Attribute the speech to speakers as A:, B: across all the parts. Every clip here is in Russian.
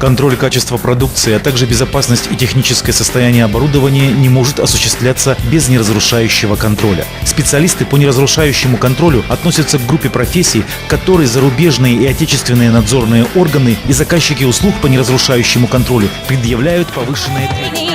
A: Контроль качества продукции, а также безопасность и техническое состояние оборудования не может осуществляться без неразрушающего контроля. Специалисты по неразрушающему контролю относятся к группе профессий, которой зарубежные и отечественные надзорные органы и заказчики услуг по неразрушающему контролю предъявляют повышенные требования.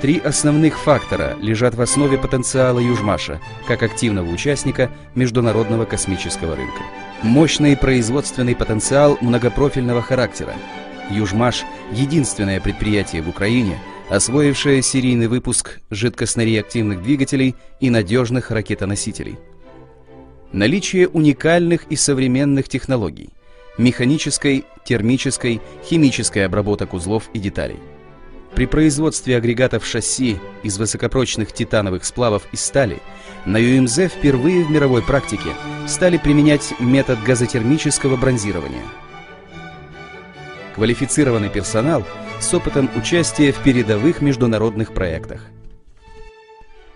B: Три основных фактора лежат в основе потенциала Южмаша, как активного участника международного космического рынка. Мощный производственный потенциал многопрофильного характера. Южмаш – единственное предприятие в Украине, освоившее серийный выпуск жидкостно-реактивных двигателей и надежных ракетоносителей. Наличие уникальных и современных технологий – механической, термической, химической обработок узлов и деталей – при производстве агрегатов шасси из высокопрочных титановых сплавов из стали на ЮМЗ впервые в мировой практике стали применять метод газотермического бронзирования. Квалифицированный персонал с опытом участия в передовых международных проектах.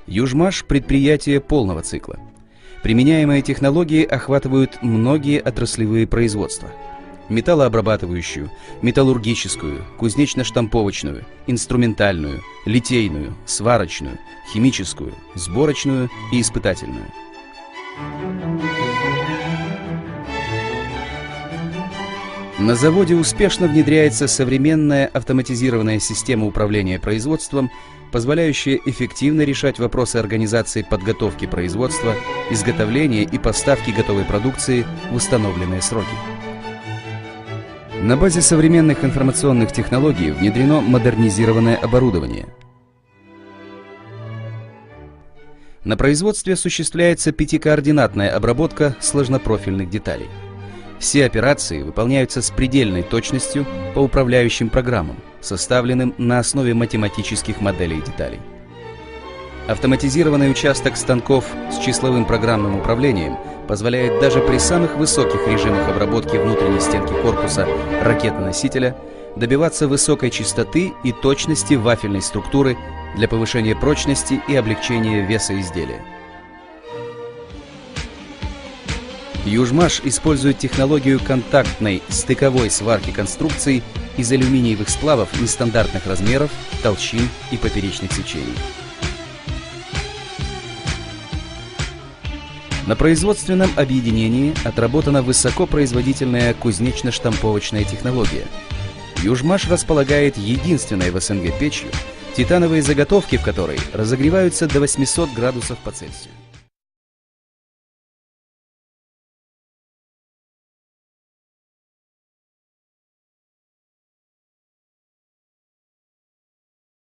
B: Южмаш – предприятие полного цикла. Применяемые технологии охватывают многие отраслевые производства – металлообрабатывающую, металлургическую, кузнечно-штамповочную, инструментальную, литейную, сварочную, химическую, сборочную и испытательную. На заводе успешно внедряется современная автоматизированная система управления производством, позволяющая эффективно решать вопросы организации подготовки производства, изготовления и поставки готовой продукции в установленные сроки. На базе современных информационных технологий внедрено модернизированное оборудование. На производстве осуществляется пятикоординатная обработка сложнопрофильных деталей. Все операции выполняются с предельной точностью по управляющим программам, составленным на основе математических моделей деталей. Автоматизированный участок станков с числовым программным управлением позволяет даже при самых высоких режимах обработки внутренней стенки корпуса ракетоносителя добиваться высокой чистоты и точности вафельной структуры для повышения прочности и облегчения веса изделия. Южмаш использует технологию контактной стыковой сварки конструкций из алюминиевых сплавов нестандартных размеров, толщин и поперечных сечений. На производственном объединении отработана высокопроизводительная кузнечно-штамповочная технология. Южмаш располагает единственной в СНГ печью, титановые заготовки в которой разогреваются до 800 градусов по Цельсию.